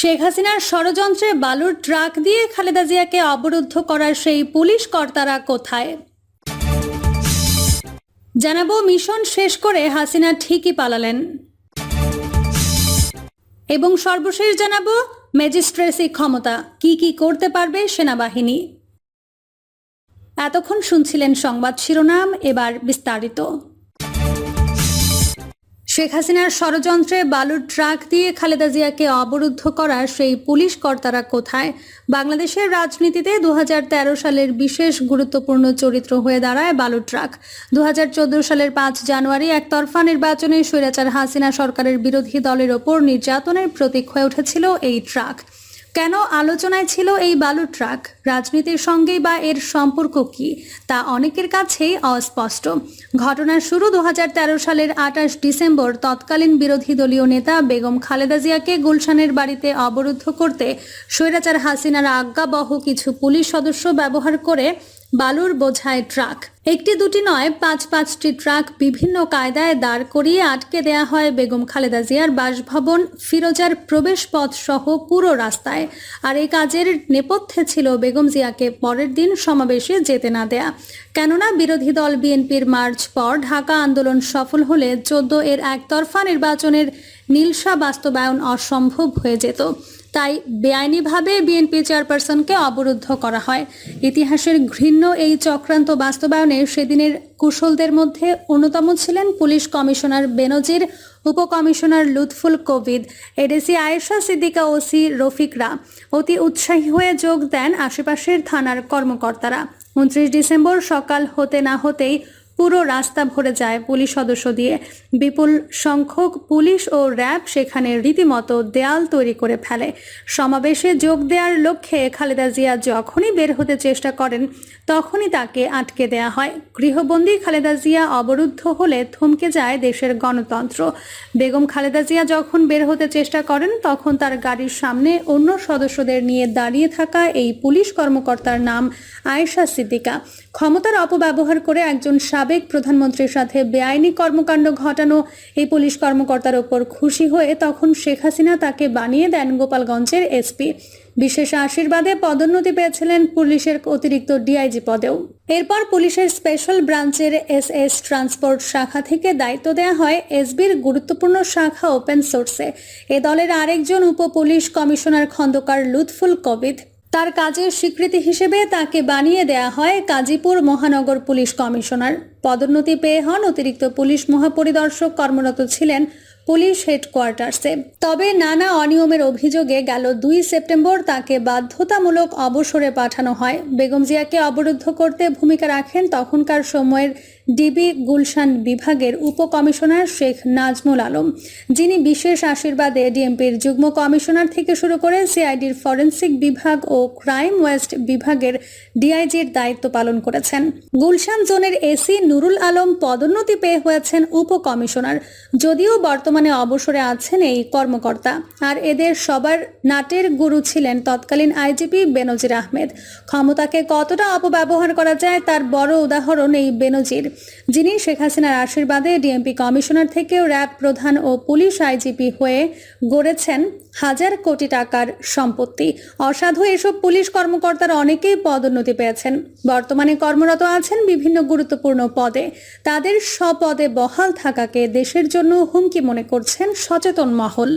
শেখ হাসিনার ষড়যন্ত্রে বালুর ট্রাক দিয়ে খালেদা জিয়াকে অবরুদ্ধ করার সেই পুলিশ কর্তারা কোথায়? জানাব মিশন শেষ করে হাসিনা ঠিকই পালালেন। এবং সর্বশেষ জানাব ম্যাজিস্ট্রেসি ক্ষমতা, কি কি করতে পারবে সেনাবাহিনী? এতক্ষণ শুনছিলেন সংবাদ শিরোনাম, এবার বিস্তারিত। শেখ হাসিনার ষড়যন্ত্রে বালুর ট্রাক দিয়ে খালেদা জিয়াকে অবরুদ্ধ করার সেই পুলিশ কর্তারা কোথায়? বাংলাদেশের রাজনীতিতে দু হাজার তেরো সালের বিশেষ গুরুত্বপূর্ণ চরিত্র হয়ে দাঁড়ায় বালুর ট্রাক। দু হাজার চোদ্দ সালের পাঁচ জানুয়ারি একতরফা নির্বাচনে স্বৈরাচার হাসিনা সরকারের বিরোধী দলের ওপর নির্যাতনের প্রতীক হয়ে উঠেছিল এই ট্রাক। কেন আলোচনায় ছিল এই বালু ট্রাক? রাজনীতির সঙ্গে বা এর সম্পর্ক কি? তা অনেকের কাছেই অস্পষ্ট। ঘটনার শুরু দু হাজার তেরো সালের আঠাশ ডিসেম্বর তৎকালীন বিরোধী দলীয় নেতা বেগম খালেদা জিয়াকে গুলশানের বাড়িতে অবরুদ্ধ করতে স্বৈরাচার হাসিনার আজ্ঞাবহ কিছু পুলিশ সদস্য ব্যবহার করে বালুর বোঝায় ট্রাক। একটি দুটি নয়, পাঁচ পাঁচটি ট্রাক বিভিন্ন কায়দায় দাঁড় করিয়ে আটকে দেয়া হয় বেগম খালেদা জিয়ার বাসভবন, ফিরোজার প্রবেশ পথ সহ পুরো রাস্তায়। আর এই কাজের নেপথ্যে ছিল বেগম জিয়াকে পরের দিন সমাবেশে যেতে না দেয়া। কেননা বিরোধী দল বিএনপির মার্চ পর ঢাকা আন্দোলন সফল হলে চোদ্দ এর একতরফা নির্বাচনের নীলসা বাস্তবায়ন অসম্ভব হয়ে যেত। তাই বেআইনিভাবে বিএনপি চেয়ারপারসনকে অবরুদ্ধ করা হয়। ইতিহাসের ঘৃণ্য এই চক্রান্ত বাস্তবায়নে সেদিনের কুশলদের মধ্যে অন্যতম ছিলেন পুলিশ কমিশনার বেনজির, উপকমিশনার লুৎফুল কোভিদ এডিসি আয়েশা সিদ্দিকা ওসি রফিকরা অতি উৎসাহী হয়ে যোগ দেন আশেপাশের থানার কর্মকর্তারা। উনত্রিশ ডিসেম্বর সকাল হতে না হতেই পুরো রাস্তা ভরে যায় পুলিশ সদস্য দিয়ে। বিপুল সংখ্যক পুলিশ ও র্যাব সেখানে রীতিমতো দেয়াল তৈরি করে ফেলে। সমাবেশে যোগ দেওয়ার লক্ষ্যে খালেদা জিয়া যখনই বের হতে চেষ্টা করেন, তখনই তাকে আটকে দেয়া হয়। গৃহবন্দী খালেদা জিয়া অবরুদ্ধ হলে থমকে যায় দেশের গণতন্ত্র। বেগম খালেদা জিয়া যখন বের হতে চেষ্টা করেন, তখন তার গাড়ির সামনে অন্য সদস্যদের নিয়ে দাঁড়িয়ে থাকা এই পুলিশ কর্মকর্তার নাম আয়েশা সিদ্দিকা। ক্ষমতার অপব্যবহার করে একজন সাবেক প্রধানমন্ত্রীর সাথে বেআইনি কর্মকাণ্ড ঘটানো, এই পুলিশ কর্মকর্তার ওপর খুশি হয়ে তখন শেখ হাসিনা তাকে বানিয়ে দেন গোপালগঞ্জের এসপি। বিশেষ আশীর্বাদে পদোন্নতি পেয়েছিলেন পুলিশের অতিরিক্ত ডিআইজি পদেও। এরপর পুলিশের স্পেশাল ব্রাঞ্চের এস এস ট্রান্সপোর্ট শাখা থেকে দায়িত্ব দেওয়া হয় এসবির গুরুত্বপূর্ণ শাখা ওপেন সোর্সে। এ দলের আরেকজন উপ পুলিশ কমিশনার খন্দকার লুৎফুল কবিদ তার কাজের স্বীকৃতি হিসেবে তাকে বানিয়ে দেয়া হয় কাজীপুর মহানগর পুলিশ কমিশনার। পদোন্নতি পেয়ে হন অতিরিক্ত পুলিশ মহাপরিদর্শক কর্মরত ছিলেন পুলিশ হেডকোয়ার্টার্সে। তবে নানা অনিয়মের অভিযোগে গেল দুই সেপ্টেম্বর তাকে বাধ্যতামূলক অবসরে পাঠানো হয়। বেগম জিয়াকে অবরুদ্ধ করতে ভূমিকা রাখেন তখনকার সময়ের ডিবি গুলশান বিভাগের উপকমিশনার শেখ নাজমুল আলম, যিনি বিশেষ আশীর্বাদে ডিএমপির যুগ্ম কমিশনার থেকে শুরু করে সিআইডির ফরেন্সিক বিভাগ ও ক্রাইম ওয়েস্ট বিভাগের ডিআইজির দায়িত্ব পালন করেছেন। গুলশান জোনের এসি নুরুল আলম পদোন্নতি পেয়ে হয়েছেন উপকমিশনার, যদিও বর্তমানে অবসরে আছেন এই কর্মকর্তা। আর এদের সবার নাটের গুরু ছিলেন তৎকালীন আইজিপি বেনজির আহমেদ। ক্ষমতাকে কতটা অপব্যবহার করা যায় তার বড় উদাহরণ এই বেনজির। যিনি শেখ হাসিনার আশীর্বাদে ডিএমপি কমিশনার থেকেও র্যাব প্রধান ও পুলিশ আইজিপি হয়ে গড়েছেন হাজার কোটি টাকার সম্পত্তি। অসাধু এসব পুলিশ কর্মকর্তারা অনেকেই পদোন্নতি পেয়েছেন। বর্তমানে কর্মরত আছেন বিভিন্ন গুরুত্বপূর্ণ পদে। তাদের স্বপদে বহাল থাকাকে দেশের জন্য হুমকি মনে করছেন সচেতন মহল।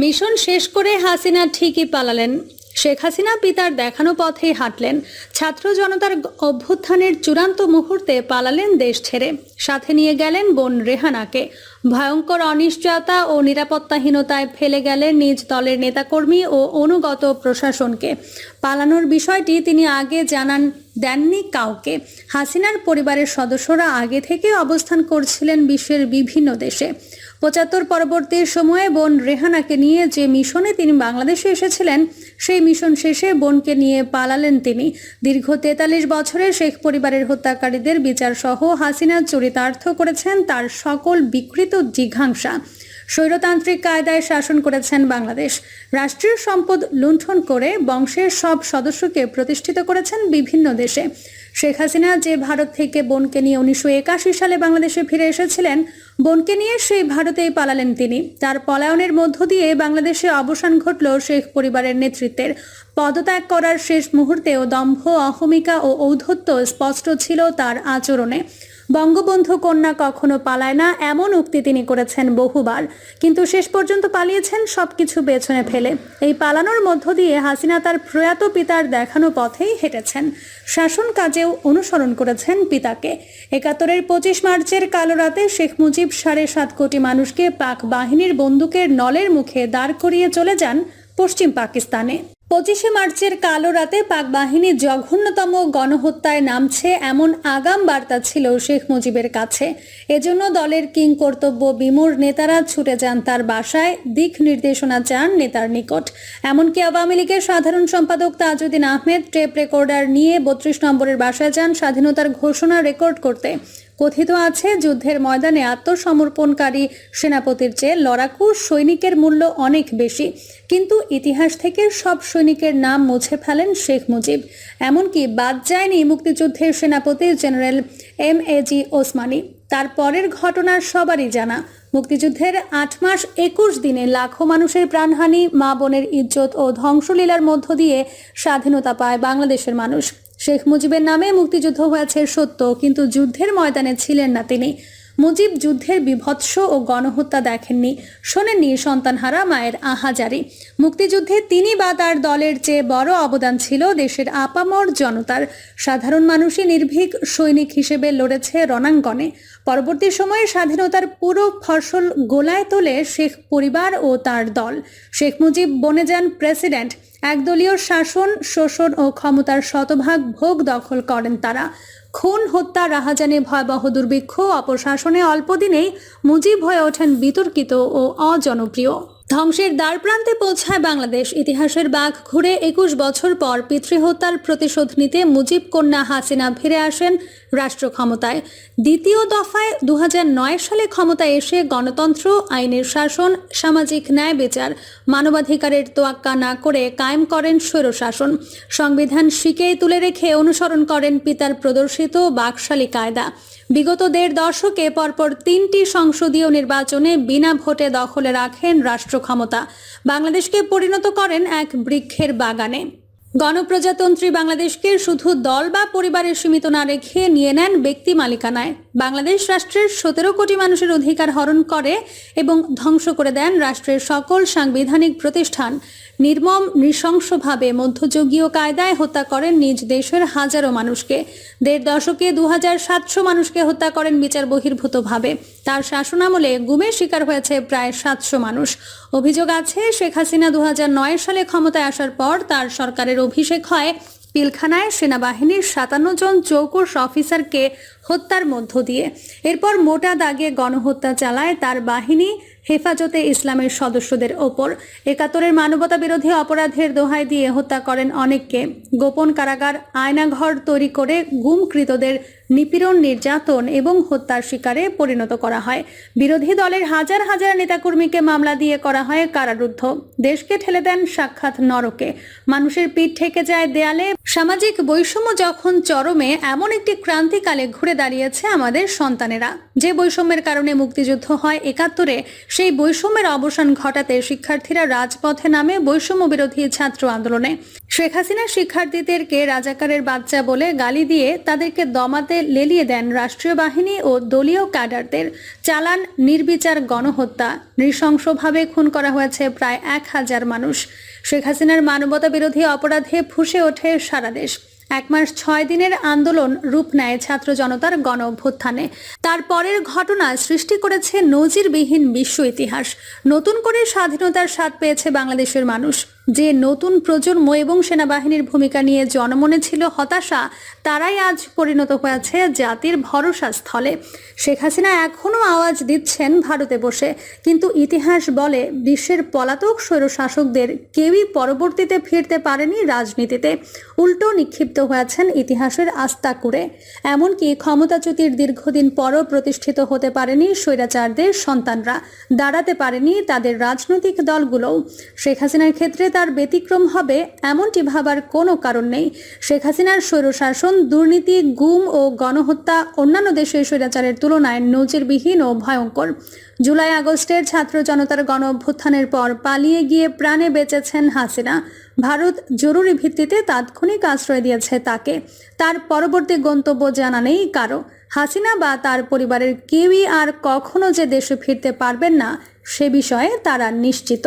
মিশন শেষ করে হাসিনা ঠিকই পালালেন। শেখ হাসিনা পিতার দেখানো পথেই হাঁটলেন। ছাত্র জনতার অভ্যুত্থানের চূড়ান্ত মুহূর্তে পালালেন দেশ ছেড়ে। সাথে নিয়ে গেলেন বোন রেহানাকে। ভয়ঙ্কর অনিশ্চয়তা ও নিরাপত্তাহীনতায় ফেলে গেলেন নিজ দলের নেতাকর্মী ও অনুগত প্রশাসনকে। পালানোর বিষয়টি তিনি আগে জানান দেননি কাউকে। হাসিনার পরিবারের সদস্যরা আগে থেকে অবস্থান করছিলেন বিশ্বের বিভিন্ন দেশে। পঁচাত্তর পরবর্তী সময়ে বোন রেহানাকে নিয়ে যে মিশনে তিনি বাংলাদেশে এসেছিলেন, সেই মিশন শেষে বোনকে নিয়ে পালালেন তিনি। দীর্ঘ তেতাল্লিশ বছরের শেখ পরিবারের হত্যাকারীদের বিচার সহ হাসিনা চরিতার্থ করেছেন তার সকল বিকৃত জিঘাংসা। স্বৈরতান্ত্রিক কায়দায় শাসন করেছেন বাংলাদেশ। রাষ্ট্রীয় সম্পদ লুণ্ঠন করে বংশের সব সদস্যকে প্রতিষ্ঠিত করেছেন বিভিন্ন দেশে। শেখ হাসিনা যে ভারত থেকে বোনকে নিয়ে উনিশশো একাশি সালে বাংলাদেশে ফিরে এসেছিলেন, বোনকে নিয়ে সেই ভারতেই পালালেন তিনি। তার পলায়নের মধ্য দিয়ে বাংলাদেশে অবসান ঘটল শেখ পরিবারের নেতৃত্বের। পদত্যাগ করার শেষ মুহূর্তেও দম্ভ, অহমিকা ও ঔদ্ধত্য স্পষ্ট ছিল তার আচরণে। বঙ্গবন্ধু কন্যা কখনো পালায় না, এমন উক্তি তিনি করেছেন বহুবার। কিন্তু শেষ পর্যন্ত পালিয়েছেন, সবকিছু পেছনে ফেলে। এই পালানোর মধ্য দিয়ে হাসিনা তার প্রয়াত পিতার দেখানো পথেই হেঁটেছেন। শাসন কাজেও অনুসরণ করেছেন পিতাকে। একাত্তরের পঁচিশ মার্চের কালো রাতে শেখ মুজিব সাড়ে সাত কোটি মানুষকে পাক বাহিনীর বন্দুকের নলের মুখে দাঁড় করিয়ে চলে যান পশ্চিম পাকিস্তানে। পঁচিশে মার্চের কালো রাতে পাক বাহিনী জঘন্যতম গণহত্যায় নামছে এমন আগাম বার্তা ছিল শেখ মুজিবের কাছে। এজন্য দলের কিং কর্তব্য বিমূর নেতারা ছুটে যান তার বাসায়, দিক নির্দেশনা চান নেতার নিকট। এমনকি আওয়ামী লীগের সাধারণ সম্পাদক তাজউদ্দিন আহমেদ টেপ রেকর্ডার নিয়ে বত্রিশ নম্বরের বাসায় যান স্বাধীনতার ঘোষণা রেকর্ড করতে। কথিত আছে, যুদ্ধের ময়দানে আত্মসমর্পণকারী সেনাপতির চেয়ে লড়াকু সৈনিকের মূল্য অনেক বেশি। কিন্তু ইতিহাস থেকে সব সৈনিকের নাম মুছে ফেলেন শেখ মুজিব। এমনকি বাদ যায়নি মুক্তিযুদ্ধের সেনাপতি general M A G Osmani. তার পরের ঘটনা সবারই জানা। মুক্তিযুদ্ধের আট মাস একুশ দিনে লাখো মানুষের প্রাণহানি, মা বোনের ইজ্জত ও ধ্বংসলীলার মধ্য দিয়ে স্বাধীনতা পায় বাংলাদেশের মানুষ। শেখ মুজিবের নামে মুক্তিযুদ্ধ হয়েছে সত্য, কিন্তু যুদ্ধের ময়দানে ছিলেন না তিনি। মুজিব যুদ্ধের বিভৎস ও গণহত্যা দেখেননি, শোনেননি সন্তানহারা মায়ের আহাজারি। মুক্তিযুদ্ধে তিনি বা তার দলের চেয়ে বড় অবদান ছিল দেশের আপামর জনতার। সাধারণ মানুষই নির্ভীক সৈনিক হিসেবে লড়েছে রণাঙ্গনে। পরবর্তী সময়ে স্বাধীনতার পুরো ফসল গোলায় তোলে শেখ পরিবার ও তার দল। শেখ মুজিব বনে যান প্রেসিডেন্ট। একদলীয় শাসন, শোষণ ও ক্ষমতার শতভাগ ভোগ দখল করেন তারা। খুন, হত্যা, রাহাজানে, ভয়াবহ দুর্ভিক্ষ, অপশাসনে অল্পদিনেই মুজিব হয়ে ওঠেন বিতর্কিত ও অজনপ্রিয়। ধ্বংসের দ্বার প্রান্তে পৌঁছায় বাংলাদেশ। ইতিহাসের বাঘ ঘুরে একুশ বছর পর পিতৃহত্যার প্রতিশোধ নিতে মুজিব কন্যা হাসিনা ফিরে আসেন রাষ্ট্র ক্ষমতায় দ্বিতীয় দফায় দুহাজার নয় সালে ক্ষমতায় এসে গণতন্ত্র, আইনের শাসন, সামাজিক ন্যায় বিচার, মানবাধিকারের তোয়াক্কা না করে কায়েম করেন স্বৈরশাসন। সংবিধান শিকেই তুলে রেখে অনুসরণ করেন পিতার প্রদর্শিত বাকশালী কায়দা। বিগত দেড় দশকে পরপর তিনটি সংসদীয় নির্বাচনে বিনা ভোটে দখলে রাখেন রাষ্ট্র ক্ষমতা। বাংলাদেশকে পরিণত করেন এক বৃক্ষের বাগানে। গণপ্রজাতন্ত্রী বাংলাদেশকে শুধু দল বা পরিবারের সীমিত না রেখে নিয়ে নেন ব্যক্তি মালিকানায়। বাংলাদেশ রাষ্ট্রের সতেরো কোটি মানুষের অধিকার হরণ করে এবং ধ্বংস করে দেন রাষ্ট্রের সকল সাংবিধানিক প্রতিষ্ঠান। নির্মম, নৃশংসভাবে মধ্যযুগীয় কায়দায় হত্যা করেন নিজ দেশের হাজারো মানুষকে। দেড় দশকে দু হাজার সাতশো মানুষকে হত্যা করেন বিচার বহির্ভূতভাবে। তার শাসনামলে গুমের শিকার হয়েছে প্রায় সাতশো মানুষ। অভিযোগ আছে, শেখ হাসিনা দু হাজার নয় সালে ক্ষমতায় আসার পর তার সরকারের অভিষেক হয় পিলখানায় সেনাবাহিনীর সাতান্ন জন চৌকস অফিসারকে হত্যার মধ্য দিয়ে। এরপর মোটা দাগে গণহত্যা চালায় তার বাহিনী হেফাজতে ইসলামের সদস্যদের ওপর। একাত্তরের মানবতা বিরোধী অপরাধের দোহাই দিয়ে হত্যা করেন অনেককে। গোপন কারাগার, আয়নাঘর তৈরি করে গুমকৃতদের নিপীড়ন, নির্যাতন এবং হত্যার শিকারে পরিণত করা হয়। বিরোধী দলের হাজার হাজার নেতাকর্মীকে মামলা দিয়ে করা হয় কারারুদ্ধ। দেশকে ঠেলে দেন সাক্ষাৎ নরকে। মানুষের পিঠ ঠেকে যায় দেয়ালে। সামাজিক বৈষম্য যখন চরমে, এমন একটি ক্রান্তিকালে ঘুরে দাঁড়িয়েছে আমাদের সন্তানেরা। যে বৈষম্যের কারণে মুক্তিযুদ্ধ হয় একাত্তরে, সেই বৈষম্যের অবসান ঘটাতে শিক্ষার্থীরা রাজপথে নামে বৈষম্য বিরোধী ছাত্র আন্দোলনে। শেখ হাসিনা শিক্ষার্থীদেরকে রাজাকারের বাচ্চা বলে গালি দিয়ে তাদেরকে দমাতে লেলিয়ে দেন রাষ্ট্রীয় বাহিনী ও দলীয় ক্যাডারদের চালান নির্বিচার গণহত্যা। নৃশংসভাবে খুন করা হয়েছে প্রায় এক হাজার মানুষ। শেখ হাসিনার মানবতা বিরোধী অপরাধে ফুসে ওঠে সারা দেশ। এক মাস ছয় দিনের আন্দোলন রূপ নেয় ছাত্র জনতার গণ অভ্যুত্থানে তারপরের ঘটনা সৃষ্টি করেছে নজিরবিহীন বিশ্ব ইতিহাস। নতুন করে স্বাধীনতার স্বাদ পেয়েছে বাংলাদেশের মানুষ। যে নতুন প্রজন্ম এবং সেনাবাহিনীর ভূমিকা নিয়ে জনমনে ছিল হতাশা, তারাই আজ পরিণত হয়েছে জাতির ভরসা স্থলে। শেখ হাসিনা এখনও আওয়াজ দিচ্ছেন ভারতে বসে, কিন্তু ইতিহাস বলে বিশ্বের পলাতক স্বৈরশাসকদের কেউই পরবর্তীতে ফিরতে পারেনি রাজনীতিতে। উল্টো নিক্ষিপ্ত হয়েছেন ইতিহাসের আস্থা করে এমনকি ক্ষমতাচ্যুতির দীর্ঘদিন পরও প্রতিষ্ঠিত হতে পারেনি স্বৈরাচারদের সন্তানরা, দাঁড়াতে পারেনি তাদের রাজনৈতিক দলগুলোও। শেখ হাসিনার ক্ষেত্রে তার ব্যতিক্রম হবে এমনটি ভাবার কোনো কারণ নেই। শেখ হাসিনার স্বৈরশাসন, দুর্নীতি, গুম ও গণহত্যা অন্যান্য দেশের স্বৈরাচারের তুলনায় নজিরবিহীন ও ভয়ঙ্কর। জুলাই আগস্টের ছাত্র জনতার গণ অভ্যুত্থানের পর পালিয়ে গিয়ে প্রাণে বেঁচেছেন হাসিনা। ভারত জরুরি ভিত্তিতে তাৎক্ষণিক আশ্রয় দিয়েছে তাকে। তার পরবর্তী গন্তব্য জানা নেই কারও। হাসিনা বা তার পরিবারের কেউই আর কখনো যে দেশে ফিরতে পারবেন না, সে বিষয়ে তারা নিশ্চিত।